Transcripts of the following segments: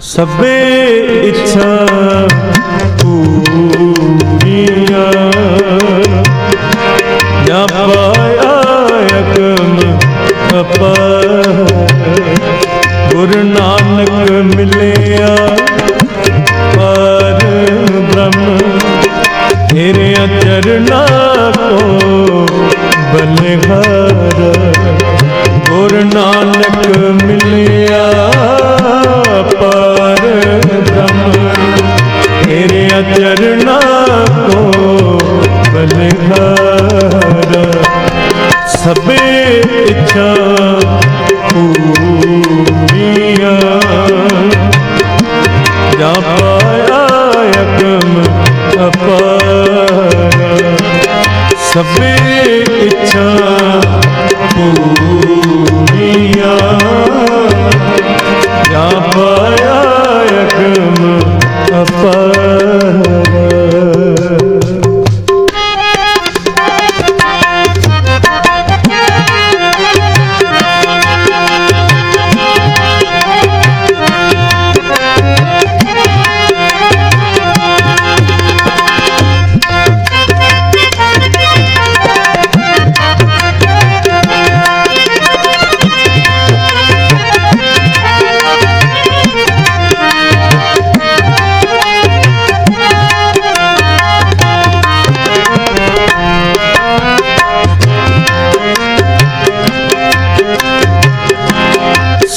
ਸਭੇ ਇੱਛਾ ਪੂਰੀਆਂ। ਜਾਂ ਪਾਇਆ ਅਗਮ ਅਪਾਰ ਗੁਰੂ ਨਾਨਕ ਮਿਲਿਆ ਪਰ ਬ੍ਰਹਮ। ਤੇਰੇ ਚਰਨਾ ਕੋ ਬਲਿਹਾਰ। ਗੁਰੂ ਨਾਨਕ ਮਿਲਿਆ ਪੂਰੀਆਂ ਜਾ ਪਾਇਆ ਅਪਾਰ ਸਭੇ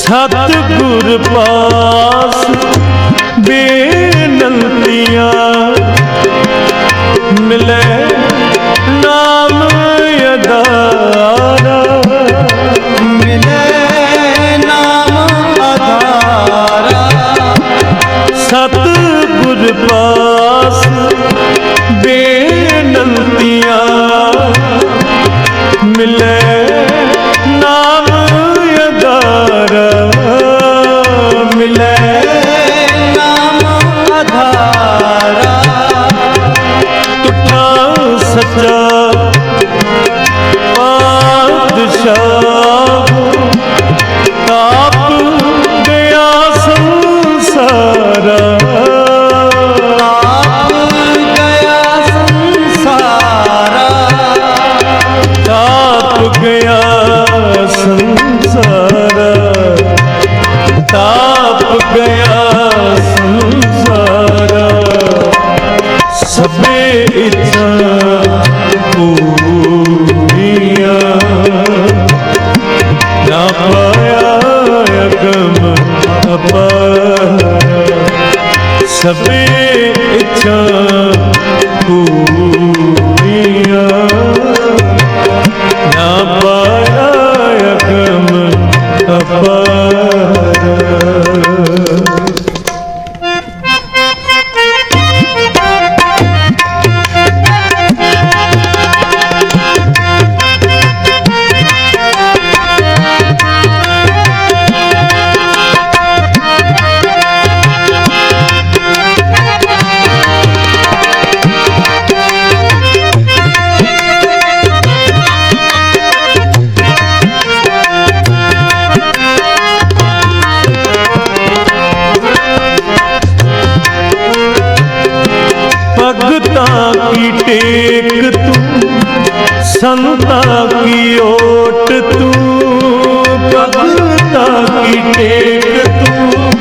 সাথে ਸੱਚਾ ਸਭੇ ਇੱਛਾ ਪੂਰੀਆਂ ਕੀ ਟੇਕ ਤੂੰ ਸੰਤਾਂ ਕੀ ਓਟ ਤੂੰ। ਭਗਤਾਂ ਕੀ ਟੇਕ ਤੂੰ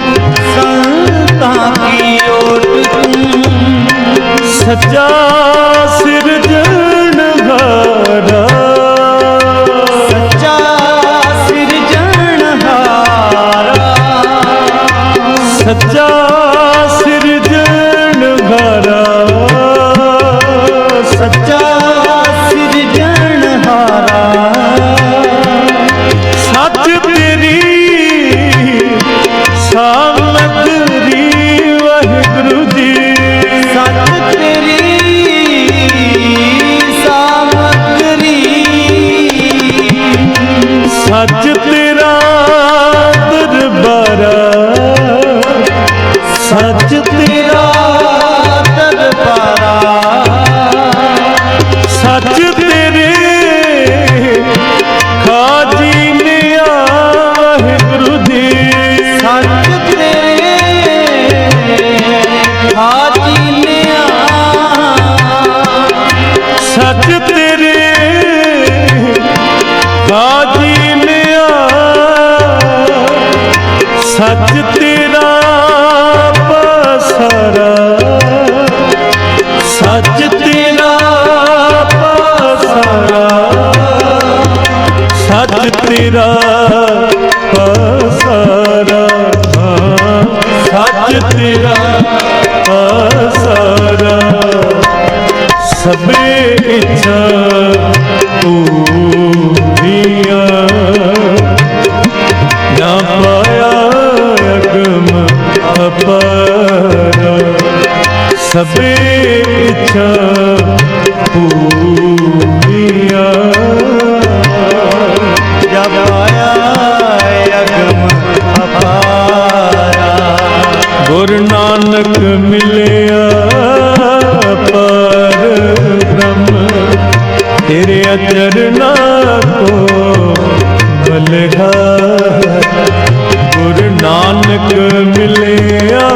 ਸੰਤਾਂ ਕੀ ਓਟ ਤੂੰ। ਸੱਚਾ ਤੇਰਾ ਪਸਾਰਾ ਸੱਚ ਤੇਰਾ ਪਸਾਰਾ ਸਭੇ ਇੱਛਾ ਪੂਰੀਆਂ ਨਾ ਪਾਇਆ ਅਗਮ ਅਪਾਰ ਸਭੇ ਤੇਰੇ ਅਚਰਨਾ ਕੋ ਬਲਘਾਰ ਗੁਰ ਨਾਨਕ ਮਿਲਿਆ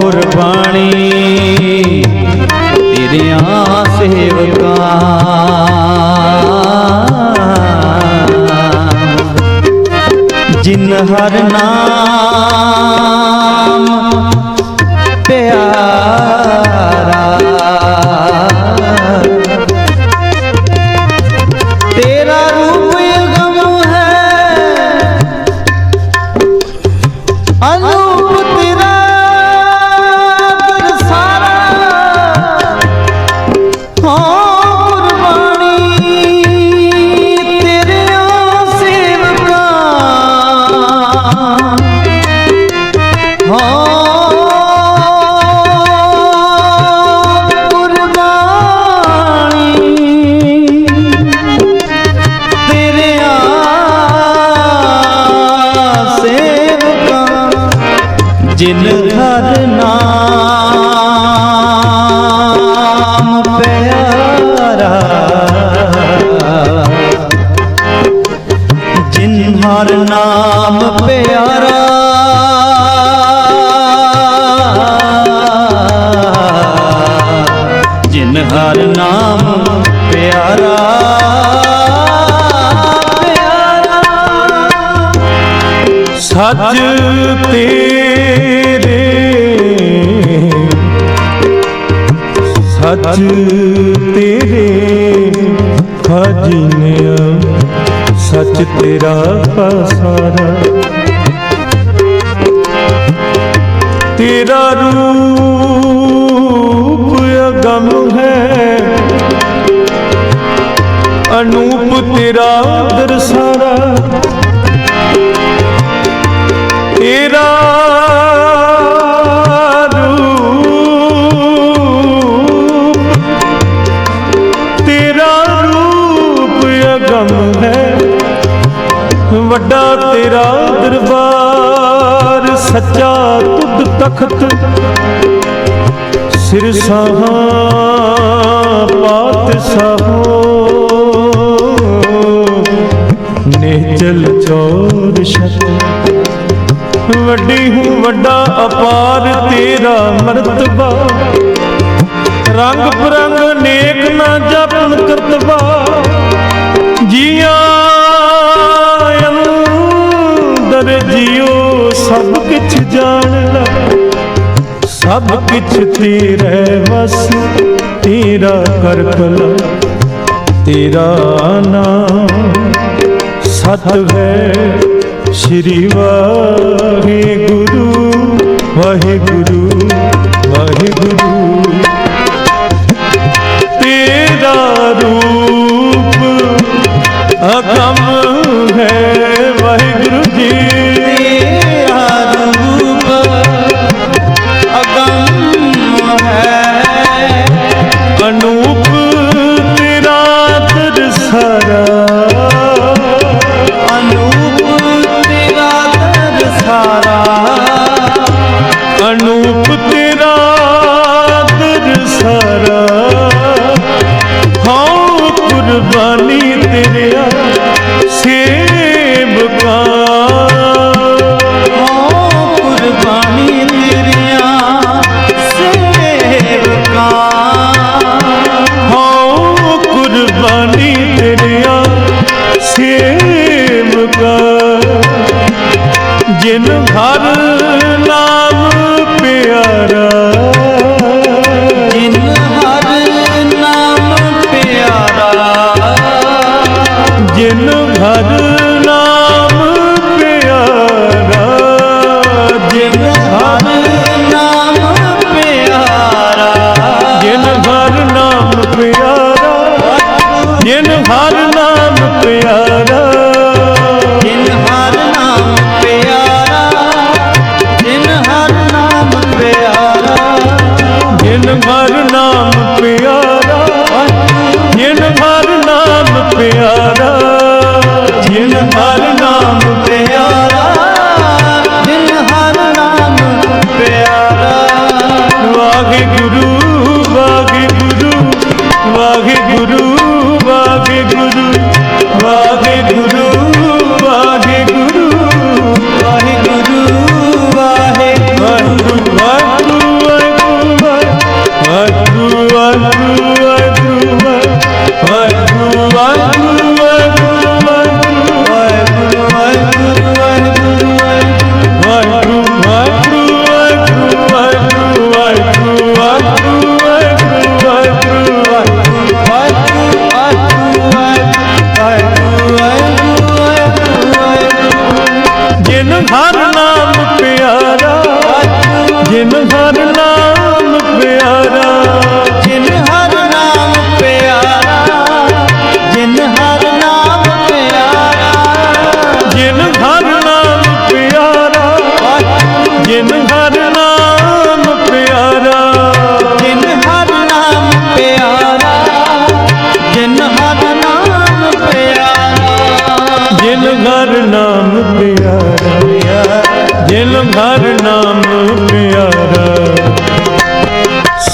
ਗੁਰਬਾਣੀ। ਕੁਰਬਾਨੀ ਸੇਵਕਾਂ। ਜਿਨ ਹਰ ਨਾਮ ਹਾਂ ਸੱਚ ਤੇਰੇ ਸੱਚ ਤੇਰੇ ਖਜਨਿਆ ਸੱਚ ਤੇਰਾ ਪਸਾਰਾ ਤੇਰਾ ਰੂਪ ਅਗਮ ਹੈ ਅਨੂਪ ਤੇਰਾ ਵੱਡਾ ਤੇਰਾ ਦਰਬਾਰ, ਸੱਚਾ ਤੁਧ ਤਖਤ, ਸਿਰ ਸਹਾ ਪਾਤ ਸਹੋ ਨੇ ਨਿਹਚਲ ਚੋਰ ਸ਼ਤ ਵੱਡੀ ਹੂੰ ਵੱਡਾ ਅਪਾਰ, ਤੇਰਾ ਮਰਤਬਾ। ਰੰਗ ਬਰੰਗ ਨੇਕ ਨਾ ਜਪਨ ਕਰਤਬਾ। ਜੀਆਂ ਅੰਦਰ ਜਿਉ, ਸਭ ਕੁਛ ਜਾਣ ਲਾ ਸਭ ਕਿਛ ਤੇਰੇ ਵਸ, ਤੇਰਾ ਕਰ ਭਲਾ ਤੇਰਾ ਨਾਮ ਸਤ ਹੈ ਸ਼੍ਰੀ ਵਾਹਿਗੁਰੂ ਵਾਹਿਗੁਰੂ ਵਾਹਿਗੁਰੂ। ਤੇਰਾ ਰੂਪ ਅਕੰਮ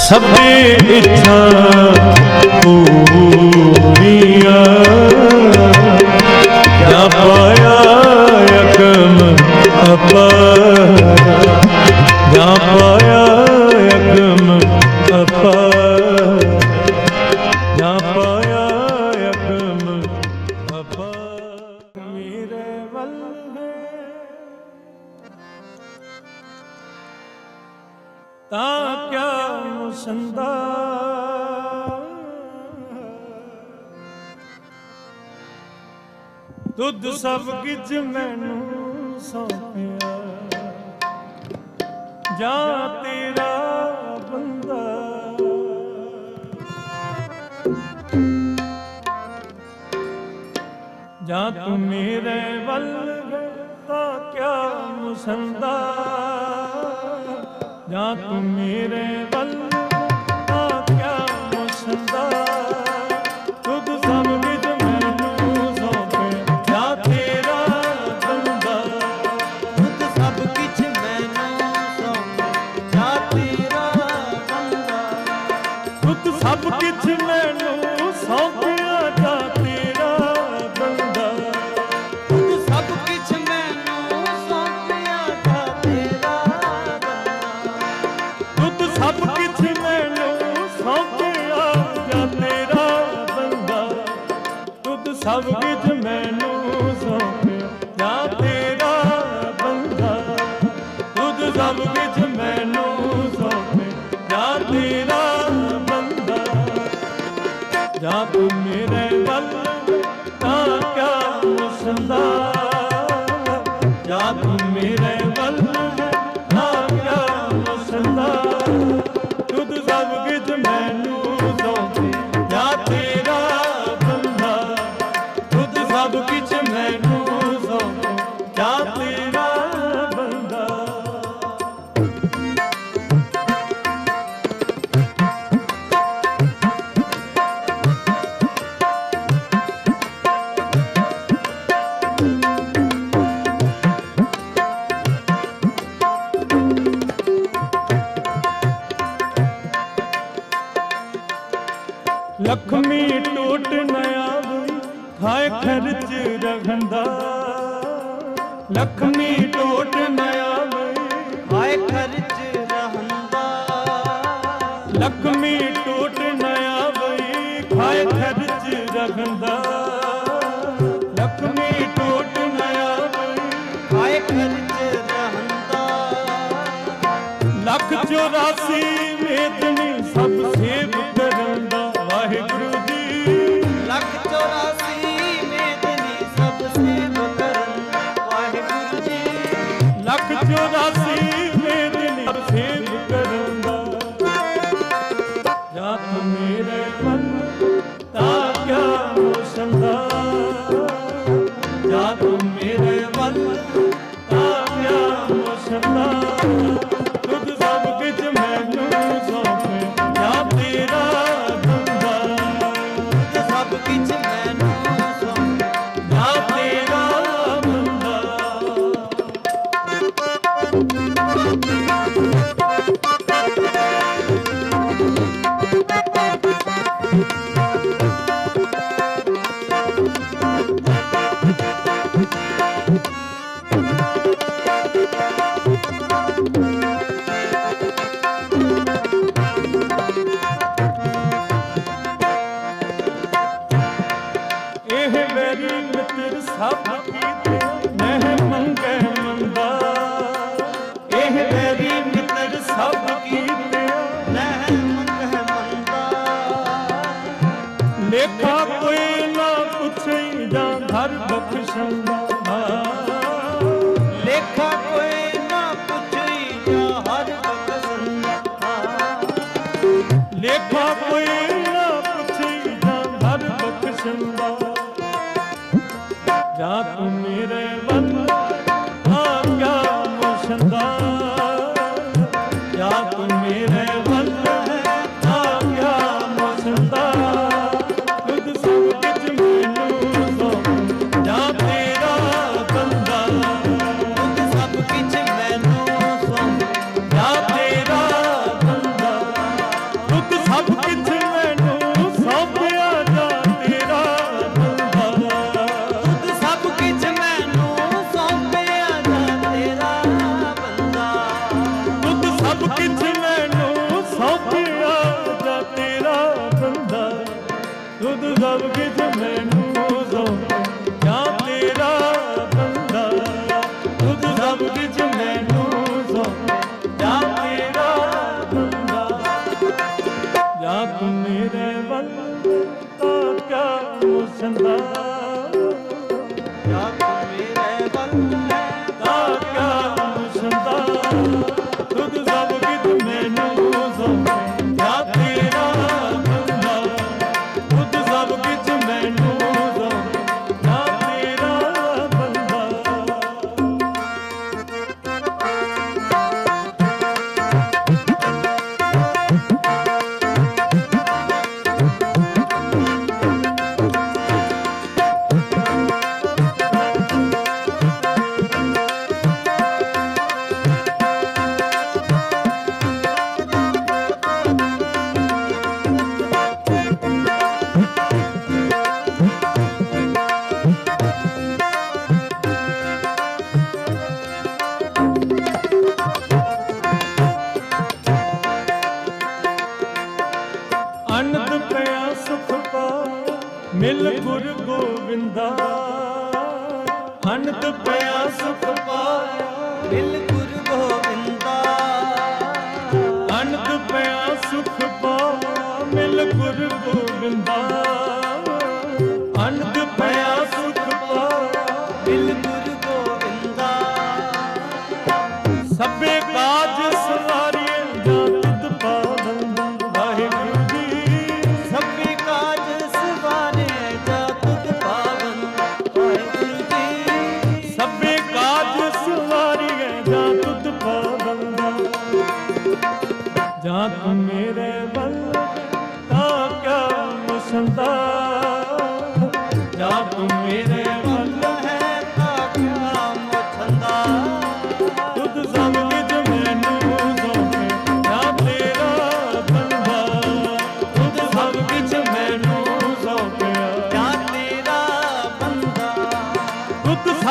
ਸਭੇ ਅੱਜ ਮੈਨੂੰ ਸੌਂਪਿਆ। ਜਾਂ ਤੇਰਾ ਬੰਦਾ। ਜਾਂ ਤੂੰ ਮੇਰੇ ਵੱਲ ਤਾਂ ਕਿਆ ਮੁਸੰਦਾ? ਜਾਂ ਤੂੰ ਮੇਰੇ सब विध लखन ਤੁਧ ਸਭ ਕੁਝ ਮੈਨੂੰ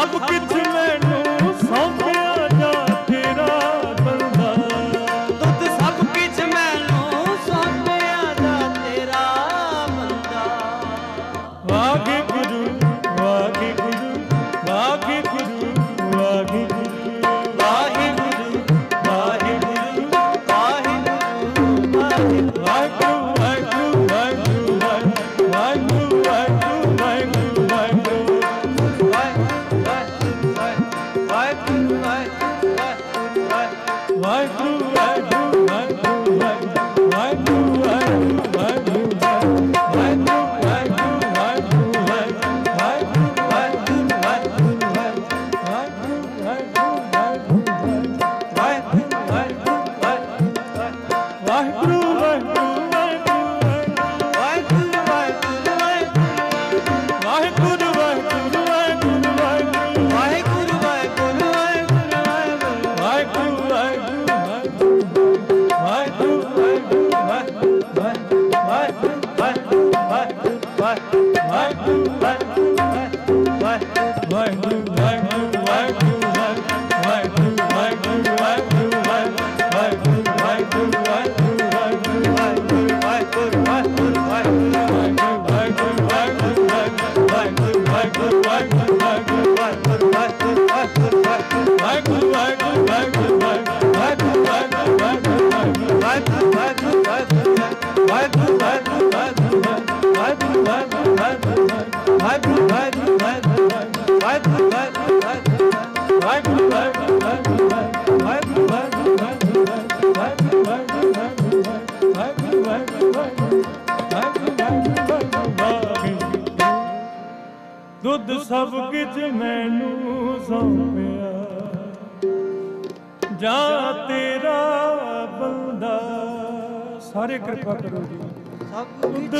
한국빛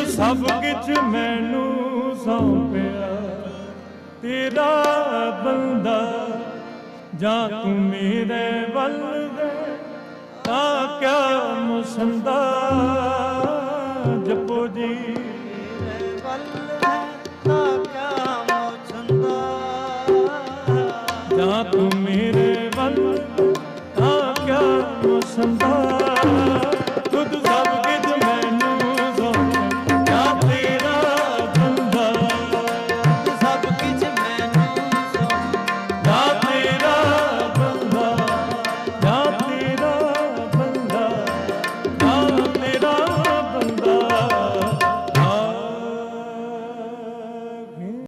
ਸਭ ਕਿਛ ਮੈਨੂੰ ਸੌਂਪਿਆ। ਤੇਰਾ ਬੰਦਾ, ਜਾਂ ਤੂੰ ਮੇਰੇ ਵੱਲ ਦੇ ਤਾਂ ਕਿਆ ਮੁਸੰਦਾ ਜਪੋ ਜੀ।